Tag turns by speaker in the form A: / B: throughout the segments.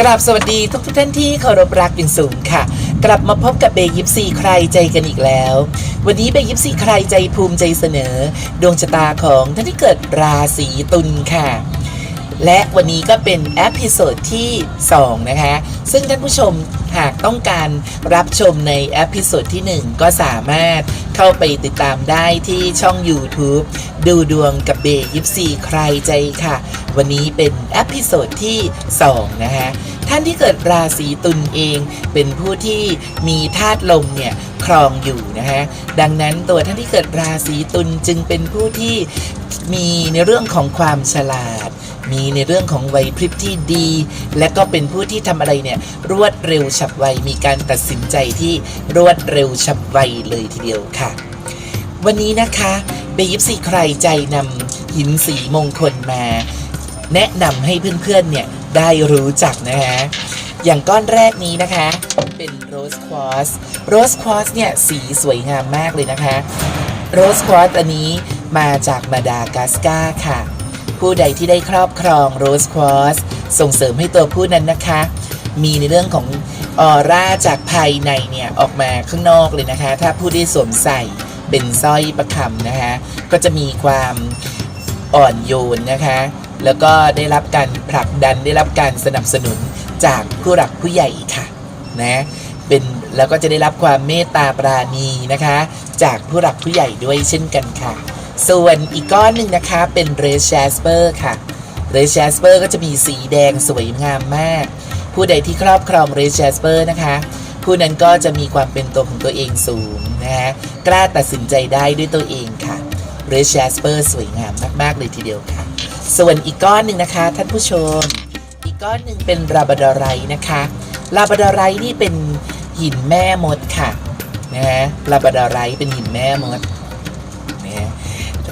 A: กราบสวัสดีทุกทุกท่านที่เคารพรักอย่างสูงค่ะ กลับมาพบกับเบย์ยิปซีใครใจกันอีกแล้ว วันนี้เบย์ยิปซีใครใจภูมิใจเสนอ ดวงชะตาของท่านที่เกิดราศีตุลค่ะ และวันนี้ก็เป็นแอพิโซดที่ 2 นะคะ ซึ่งท่านผู้ชมหากต้องการรับชมในแอพิโซดที่ 1 ก็สามารถเข้าไปติดตามได้ที่ช่อง YouTube ดูดวงกับเบย์ยิปซีใครใจค่ะ วันนี้เป็นแอพิโซดที่ 2 นะคะท่านที่เกิดราศีตุลเองเป็นผู้ที่มีธาตุลมเนี่ยครองอยู่นะคะดังนั้นตัวท่านที่เกิดราศีตุลจึงเป็นผู้ที่มีในเรื่องของความฉลาด มีในเรื่องของไหวพริบที่ดี และก็เป็นผู้ที่ทำอะไรเนี่ยรวดเร็วฉับไว มีการตัดสินใจที่รวดเร็วฉับไวเลยทีเดียวค่ะ วันนี้นะคะเบยิปซีใครใจนำหินสีมงคลมา แนะนำให้เพื่อนๆเนี่ยได้รู้จักนะคะอย่างก้อนแรกนี้นะคะ เป็นโรสควอสโรสควอสเนี่ยสีสวยงามมากเลยนะคะโรสควอสอันนี้มาจากมาดากัสการ์ค่ะ ผู้ใดที่ได้ครอบครองโรสควอสส่งเสริมให้ตัวผู้นั้นนะคะ มีในเรื่องของออร่าจากภายในเนี่ย ออกมาข้างนอกเลยนะคะ ถ้าผู้ได้สวมใส่เป็นสร้อยประคำนะคะ ก็จะมีความอ่อนโยนนะคะ แล้วก็ได้รับการผลักดันได้รับการสนับสนุนจากผู้หลักผู้ใหญ่ค่ะนะเป็นแล้วก็จะได้รับความเมตตาปราณีนะคะ จากผู้หลักผู้ใหญ่ด้วยเช่นกันค่ะ ส่วนอีกก้อนหนึ่งนะคะเป็นเรสแชสเปอร์ค่ะเรสแชสเปอร์ก็จะมีสีแดงสวยงามมาก ผู้ใดที่ครอบครองเรสแชสเปอร์นะคะ ผู้นั้นก็จะมีความเป็นตัวของตัวเองสูงนะคะกล้าตัดสินใจได้ด้วยตัวเองค่ะเรสแชสเปอร์สวยงามมากๆเลยทีเดียวค่ะ ส่วนอีกก้อนหนึ่งนะคะ ท่านผู้ชม อีกก้อนหนึ่งเป็นราบดอไรนะคะลาบดอไรนี่เป็นหินแม่มดค่ะนะฮะลาบดอไรเป็นหินแม่มดนะฮะ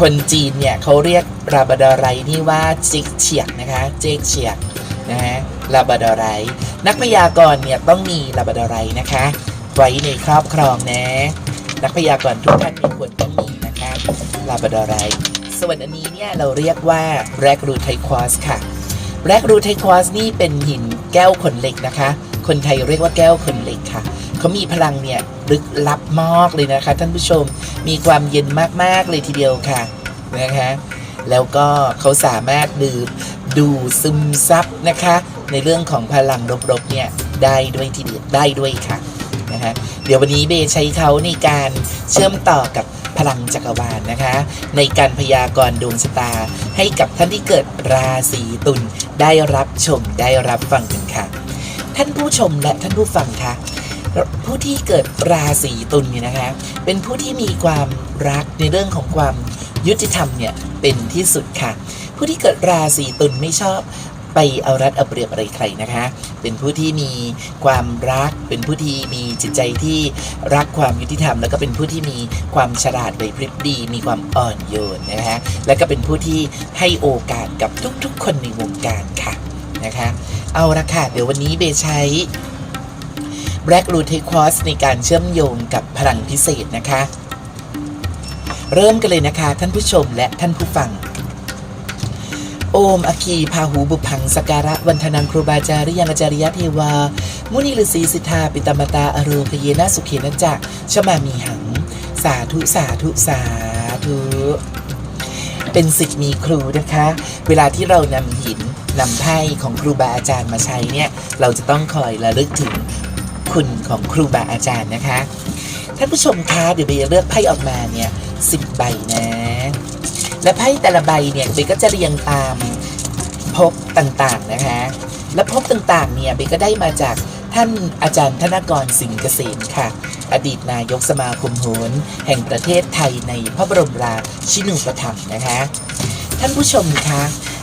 A: คนจีนเนี่ยเขาเรียกราบาดอไรนี่ว่าจิกเฉียกนะคะเจกเฉียกนะฮะลาบาดอไรนักพยากรณ์เนี่ยต้องมีลาบาดอไรนะคะ ไว้ในครอบครองนะ นักพยากรณ์ทุกท่านมีควรต้องมีนะคะลาบาดอไรส่วนอันนี้เนี่ยเราเรียกว่าแบล็กรูไทควอสค่ะแบล็กรูไทควอสนี่เป็นหินแก้วขนเหล็กนะคะ คนไทยเรียกว่าแก้วขนเหล็กค่ะ เขามีพลังเนี่ยลึกลับมากเลยนะคะ ท่านผู้ชมมีความเย็นมากๆเลยทีเดียวค่ะนะคะแล้วก็เขาสามารถดื่มดูซึมซับนะคะ ในเรื่องของพลังลบๆเนี่ยได้ด้วยทีเดียวได้ด้วยค่ะนะคะเดี๋ยววันนี้เบย์ใช้เขาในการเชื่อมต่อกับพลังจักรวาลนะคะ ในการพยากรณ์ดวงชะตา ให้กับท่านที่เกิดราศีตุลได้รับชมได้รับฟังกันค่ะ ท่านผู้ชมและท่านผู้ฟังคะ ผู้ที่เกิดราศีตุลเนี่ยนะคะ เป็นผู้ที่มีความรักในเรื่องของความยุติธรรมเนี่ยเป็นที่สุดค่ะ ผู้ที่เกิดราศีตุลไม่ชอบไปเอารัดเอาเปรียบอะไรใครนะคะ เป็นผู้ที่มีความรัก เป็นผู้ที่มีจิตใจที่รักความยุติธรรม แล้วก็เป็นผู้ที่มีความฉลาดไหวพริบดี มีความอ่อนโยนนะคะแล้วก็เป็นผู้ที่ให้โอกาสกับทุกๆ คนในวงการค่ะนะคะ เอาละค่ะ เดี๋ยววันนี้เบใช้ Black Root t e q u a r t z ในการเชื่อมโยงกับพลังพิเศษนะคะ เริ่มกันเลยนะคะท่านผู้ชมและท่านผู้ฟัง โอมอคีพาหูบุพังสการะวันธนังครูบาจาริยังอาจาริยะเทวา มุนีฤาษีสิทธาปิตมตาอโรคเยนะสุเขนจักชมามีหัง สาธุสาธุสาธุเป็นสิทธิ์มีครูนะคะ เวลาที่เรานำหินนำไพ่ของครูบาอาจารย์มาใช้เนี่ย เราจะต้องคอยระลึกถึง คุณของครูบาอาจารย์นะคะ ท่านผู้ชมคะเดี๋ยวเบย์จะเลือกไพ่ออกมาเนี่ยสิบใบนะ และไพ่แต่ละใบเนี่ยเบย์ก็จะเรียงตามภพต่างๆนะคะ และภพต่างๆเนี่ยเบย์ก็ได้มาจากท่านอาจารย์ธนกรสิงห์เกษมค่ะ อดีตนายกสมาคมโหรแห่งประเทศไทยในพระบรมราชินูปถัมภ์นะคะ ท่านผู้ชมคะ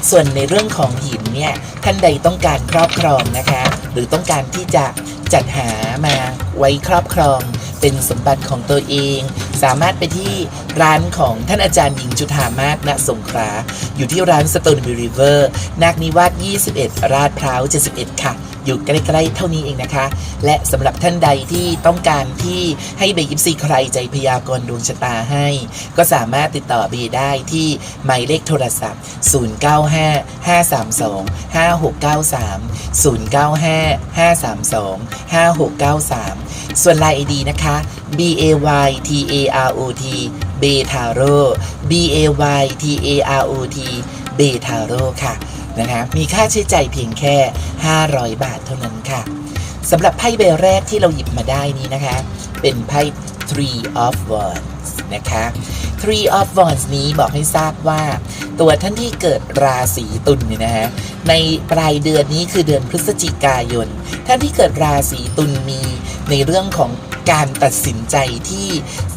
A: ส่วนในเรื่องของหินเนี่ยท่านใดต้องการครอบครองนะคะ หรือต้องการที่จะจัดหามาไว้ครอบครองเป็นสมบัติของตัวเอง สามารถไปที่ร้านของท่านอาจารย์หญิงจุธามาศณสงขลาอยู่ที่ร้านสโตนบิริเวอร์นาคนิวาส 21 ราดพร้าว 71 ค่ะอยู่ใกล้ๆเท่านี้เองนะคะ และสำหรับท่านใดที่ต้องการที่ให้เบยิปซีใครใจพยากรณ์ดวงชะตาให้ ก็สามารถติดต่อเบได้ที่หมายเลขโทรศัพท์ 095 532 5693 095 532 5693 ส่วน Line ID นะคะ B A Y T A R O T เบทาโร่ B A Y T A R O T เบทาโร่ค่ะ นะคะมีค่าใช้จ่ายเพียงแค่ 500 บาทเท่านั้นค่ะสำหรับไพ่ใบแรกที่เราหยิบมาได้นี้นะคะ เป็นไพ่ Three of Wands นะคะ Three of Wands นี้บอกให้ทราบว่า ตัวท่านที่เกิดราศีตุลเนี่ยนะฮะในปลายเดือนนี้คือเดือนพฤศจิกายน ท่านที่เกิดราศีตุลมีในเรื่องของการตัดสินใจที่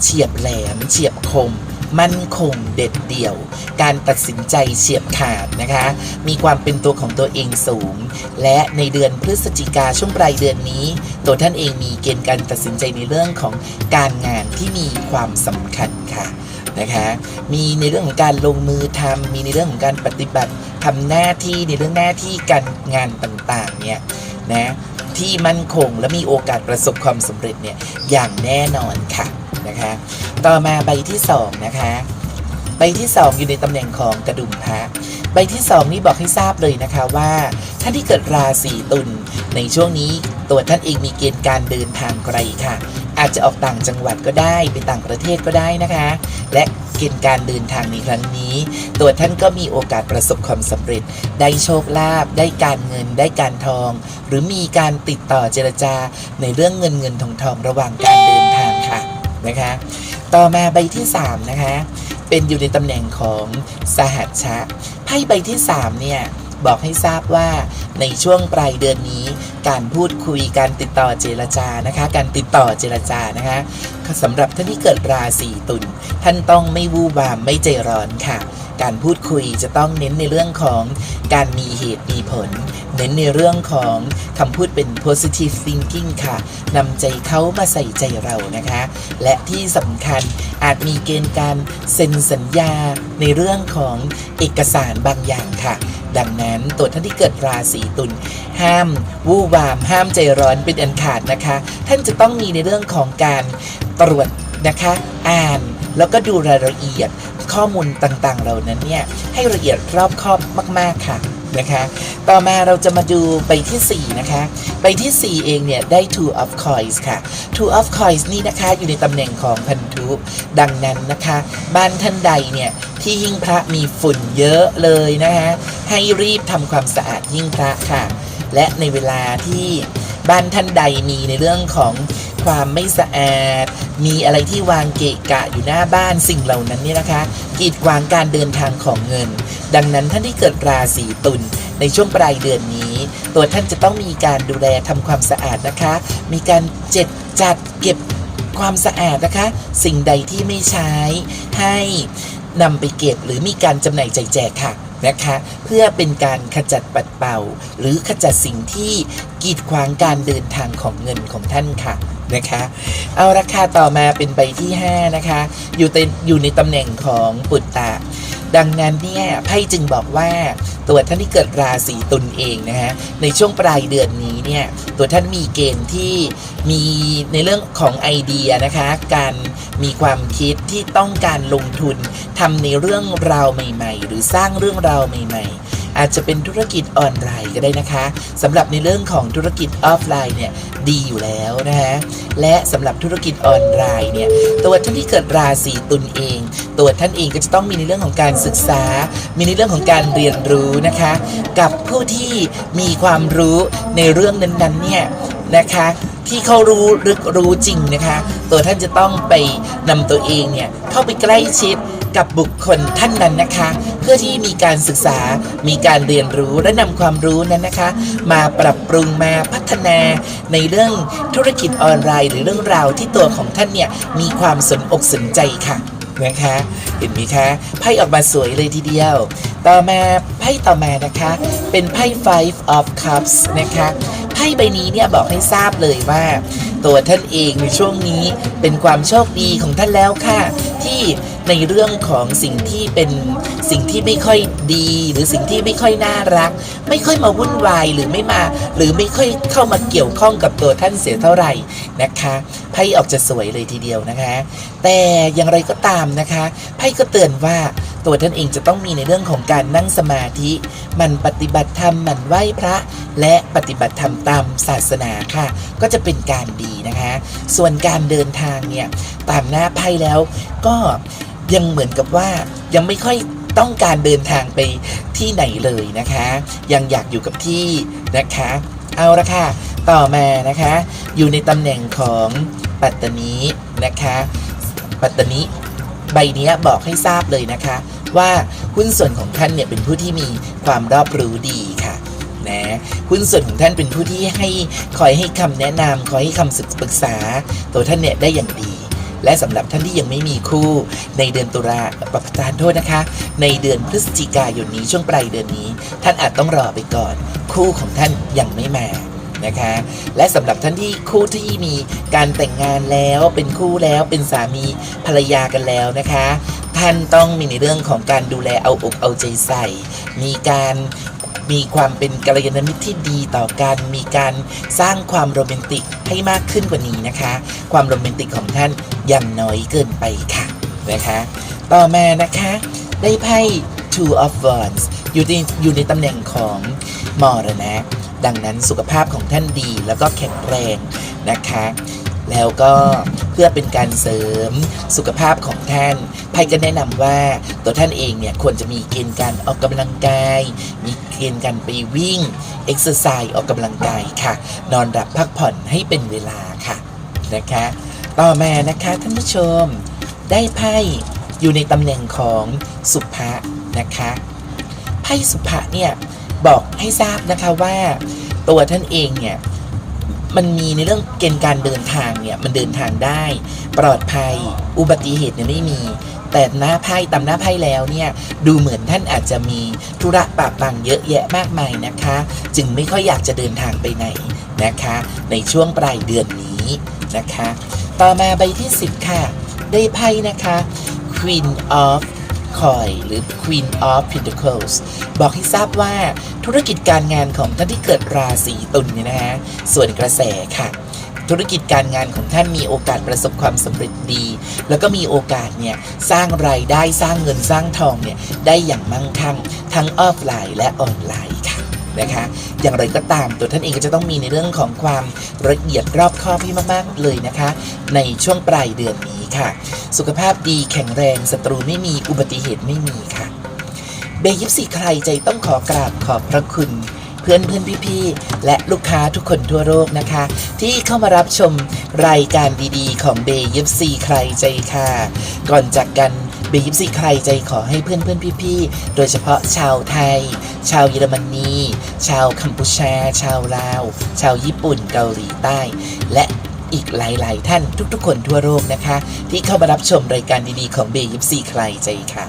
A: เฉียบแหลมเฉียบคม มั่นคงเด็ดเดี่ยว การตัดสินใจเฉียบขาดนะคะ มีความเป็นตัวของตัวเองสูง และในเดือนพฤศจิกาช่วงปลายเดือนนี้ ตัวท่านเองมีเกณฑ์การตัดสินใจในเรื่องของการงานที่มีความสำคัญค่ะนะคะมีในเรื่องของการลงมือทำมีในเรื่องของการปฏิบัติทำหน้าที่ในเรื่องหน้าที่การงานต่างๆเนี่ยนะ ที่มั่นคง และมีโอกาสประสบความสำเร็จเนี่ยอย่างแน่นอนค่ะนะคะ ต่อมาใบที่สองนะคะใบที่สองอยู่ในตำแหน่งของกระดุมพระใบที่สองนี่บอกให้ทราบเลยนะคะว่าท่านที่เกิดราศีตุลในช่วงนี้ตัวท่านเองมีเกณฑ์การเดินทางไกลค่ะ อาจจะออกต่างจังหวัดก็ได้ไปต่างประเทศก็ได้นะคะ และเกณฑ์การเดินทางในครั้งนี้ ตัวท่านก็มีโอกาสประสบความสำเร็จ ได้โชคลาภได้การเงินได้การทอง หรือมีการติดต่อเจรจาในเรื่องเงินเงินทองทองระหว่างการเดินทางค่ะนะคะ ต่อมาใบที่3นะคะเป็นอยู่ในตำแหน่งของสหัชชะไพ่ใบที่3เนี่ยบอกให้ทราบว่าในช่วงปลายเดือนนี้ การพูดคุยการติดต่อเจรจานะคะ การติดต่อเจรจานะคะสำหรับท่านที่เกิดราศีตุลท่านต้องไม่วู่วามไม่ใจร้อนค่ะ การพูดคุยจะต้องเน้นในเรื่องของการมีเหตุมีผล เน้นในเรื่องของคำพูดเป็น positive thinking ค่ะนำใจเขามาใส่ใจเรานะคะ และที่สำคัญอาจมีเกณฑ์การเซ็นสัญญาในเรื่องของเอกสารบางอย่างค่ะ ดังนั้นตัวท่านที่เกิดราศีตุลห้ามวู่วาม ห้ามใจร้อนเป็นอันขาดนะคะ ท่านจะต้องมีในเรื่องของการตรวจนะคะ อ่านแล้วก็ดูรายละเอียดข้อมูลต่างๆ เหล่านั้นเนี่ยให้ละเอียดรอบคอบมาก ๆค่ะนะคะ ต่อมาเราจะมาดูใบที่ 4 นะคะ ใบที่ 4 เองเนี่ย ได้ two of coins ค่ะ two of coins นี่นะคะ อยู่ในตำแหน่งของพันธุดังนั้นนะคะ บ้านท่านใดเนี่ย ที่หิ้งพระมีฝุ่นเยอะเลยนะคะให้รีบทำความสะอาดหิ้งพระค่ะ และในเวลาที่บ้านท่านใดมีในเรื่องของความไม่สะอาด มีอะไรที่วางเกะกะอยู่หน้าบ้านสิ่งเหล่านั้นเนี่ยนะคะ กีดขวางการเดินทางของเงิน ดังนั้นท่านที่เกิดราศีตุลในช่วงปลายเดือนนี้ ตัวท่านจะต้องมีการดูแลทำความสะอาดนะคะ มีการเจ็ดจัดเก็บความสะอาดนะคะ สิ่งใดที่ไม่ใช้ให้ นำไปเก็บหรือมีการจำหน่ายแจกแจกค่ะนะคะเพื่อเป็นการขจัดปัดเป่า หรือขจัดสิ่งที่กีดขวางการเดินทางของเงินของท่านค่ะนะคะเอาราคาต่อมาเป็นใบที่ 5 นะคะ อยู่ในอยู่ในตำแหน่งของปุตตะ ดังนั้นเนี่ยไพ่จึงบอกว่า ตัวท่านที่เกิดราศีตุลเองนะฮะในช่วงปลายเดือนนี้เนี่ยตัวท่านมีเกณฑ์ที่มีในเรื่องของไอเดียนะคะ การมีความคิดที่ต้องการลงทุนทำในเรื่องราวใหม่ ๆ หรือสร้างเรื่องราวใหม่ ๆ อาจจะเป็นธุรกิจออนไลน์ก็ได้นะคะสำหรับในเรื่องของธุรกิจออฟไลน์เนี่ยดีอยู่แล้วนะคะและสำหรับธุรกิจออนไลน์เนี่ยตัวท่านที่เกิดราศีตุลเอง ตัวท่านเองก็จะต้องมีในเรื่องของการศึกษา มีในเรื่องของการเรียนรู้นะคะ กับผู้ที่มีความรู้ในเรื่องนั้นๆเนี่ยนะคะที่เขารู้ลึกรู้จริงนะคะ ตัวท่านจะต้องไปนำตัวเองเนี่ยเข้าไปใกล้ชิด กับบุคคลท่านนั้นนะคะ เพื่อที่มีการศึกษามีการเรียนรู้และนำความรู้นั้นนะคะ มาปรับปรุงมาพัฒนาในเรื่องธุรกิจออนไลน์ หรือเรื่องราวที่ตัวของท่านเนี่ยมีความสนอกสนใจค่ะนะคะเห็นไหมคะไพ่ออกมาสวยเลยทีเดียว ต่อมาไพ่ต่อมานะคะ เป็นไพ่ five of cups นะคะไพ่ใบนี้เนี่ยบอกให้ทราบเลยว่า ตัวท่านเองในช่วงนี้เป็นความโชคดีของท่านแล้วค่ะ ที่ ในเรื่องของสิ่งที่เป็นสิ่งที่ไม่ค่อยดี หรือสิ่งที่ไม่ค่อยน่ารัก ไม่ค่อยมาวุ่นวายหรือไม่มา หรือไม่ค่อยเข้ามาเกี่ยวข้องกับตัวท่านเสียเท่าไหร่นะคะไพ่ออกจะสวยเลยทีเดียวนะคะ แต่อย่างไรก็ตามนะคะไพ่ก็เตือนว่าตัวท่านเองจะต้องมีในเรื่องของการนั่งสมาธิ มันปฏิบัติธรรมมันไหว้พระ และปฏิบัติธรรมตามศาสนาค่ะ ก็จะเป็นการดีนะคะ ส่วนการเดินทางเนี่ยตามหน้าไพ่แล้วก็ ยังเหมือนกับว่ายังไม่ค่อยต้องการเดินทางไปที่ไหนเลยนะคะ ยังอยากอยู่กับที่นะคะ เอาละค่ะ ต่อมานะคะ อยู่ในตำแหน่งของปัตตานีนะคะ ปัตตานีใบนี้บอกให้ทราบเลยนะคะ ว่าหุ้นส่วนของท่านเนี่ยเป็นผู้ที่มีความรอบรู้ดีค่ะนะหุ้นส่วนของท่านเป็นผู้ที่ให้คอยให้คำแนะนำคอยให้คำปรึกษา ตัวท่านเนี่ยได้อย่างดี และสำหรับท่านที่ยังไม่มีคู่ ในเดือนตุลาประทานโทษนะคะ ในเดือนพฤศจิกายนนี้ช่วงปลายเดือนนี้ ท่านอาจต้องรอไปก่อน คู่ของท่านยังไม่มานะคะและสำหรับท่านที่คู่ที่มีการแต่งงานแล้วเป็นคู่แล้วเป็นสามีภรรยากันแล้วนะคะ ท่านต้องมีในเรื่องของการดูแลเอาอกเอาใจใส่ มีการ มีความเป็นกัลยาณมิตรที่ดีต่อกันมีการสร้างความโรแมนติกให้มากขึ้นกว่านี้นะคะ ความโรแมนติกของท่านยังน้อยเกินไปค่ะนะคะ ต่อมานะคะได้ไพ่ Two of Wands อยู่ในอยู่ในตำแหน่งของมรณะดังนั้นสุขภาพของท่านดีแล้วก็แข็งแรงนะคะ แล้วก็เพื่อเป็นการเสริมสุขภาพของท่านไพ่ก็แนะนำว่าตัวท่านเองเนี่ยควรจะมีเกณฑ์การออกกำลังกาย มีเกณฑ์การไปวิ่งเอ็กซ์ไซส์ออกกำลังกายค่ะ นอนหลับพักผ่อนให้เป็นเวลาค่ะนะคะ ต่อมานะคะท่านผู้ชมได้ไพ่อยู่ในตำแหน่งของสุภะนะคะไพ่สุภะเนี่ยบอกให้ทราบนะคะว่าตัวท่านเองเนี่ย มันมีในเรื่องเกณฑ์การเดินทางเนี่ยมันเดินทางได้ ปลอดภัย อุบัติเหตุเนี่ยไม่มี แต่หน้าไพ่ตามหน้าไพ่แล้วเนี่ยดูเหมือนท่านอาจจะมีธุระปะปังเยอะแยะมากมายนะคะ จึงไม่ค่อยอยากจะเดินทางไปไหนนะคะ ในช่วงปลายเดือนนี้นะคะ ต่อมาใบที่ 10 ค่ะ ได้ไพ่นะคะ Queen of Coin หรือ Queen of Pentacles บอกให้ทราบว่าธุรกิจการงานของท่านที่เกิดราศีตุลเนี่ยนะฮะส่วนกระแสค่ะธุรกิจการงานของท่านมีโอกาสประสบความสำเร็จดี แล้วก็มีโอกาสเนี่ยสร้างรายได้สร้างเงินสร้างทองเนี่ยได้อย่างมั่งคั่งทั้งออฟไลน์และออนไลน์ค่ะ นะคะ อย่างไรก็ตามตัวท่านเองก็จะต้องมีในเรื่องของความละเอียดรอบคอบให้มากๆเลยนะคะ ในช่วงปลายเดือนนี้ค่ะ สุขภาพดีแข็งแรงศัตรูไม่มีอุบัติเหตุไม่มีค่ะ เบยิปซีใครใจต้องขอกราบขอบพระคุณเพื่อนเพื่อนพี่ๆ และลูกค้าทุกคนทั่วโลกนะคะ ที่เข้ามารับชมรายการดีๆ ของเบยิปซีใครใจค่ะ ก่อนจากกันเบยิปซีใครใจขอให้เพื่อนเพื่อนพี่ๆ โดยเฉพาะชาวไทย ชาวเยอรมนี ชาวกัมพูชา ชาวลาว ชาวญี่ปุ่น เกาหลีใต้ และอีกหลาย ๆ ท่านทุก ๆ คนทั่วโลกนะคะ ที่เข้ามารับชมรายการดีๆ ของเบยิปซีใครใจค่ะ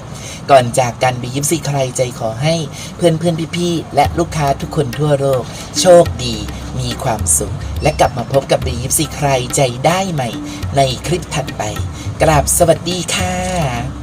A: ก่อนจากกันเบยิปซีใครใจขอให้เพื่อนเพื่อนๆพี่ ๆ และลูกค้าทุกคนทั่วโลก โชคดี มีความสุข และกลับมาพบกับเบยิปซีใครใจได้ใหม่ ในคลิปถัดไป กราบสวัสดีค่ะ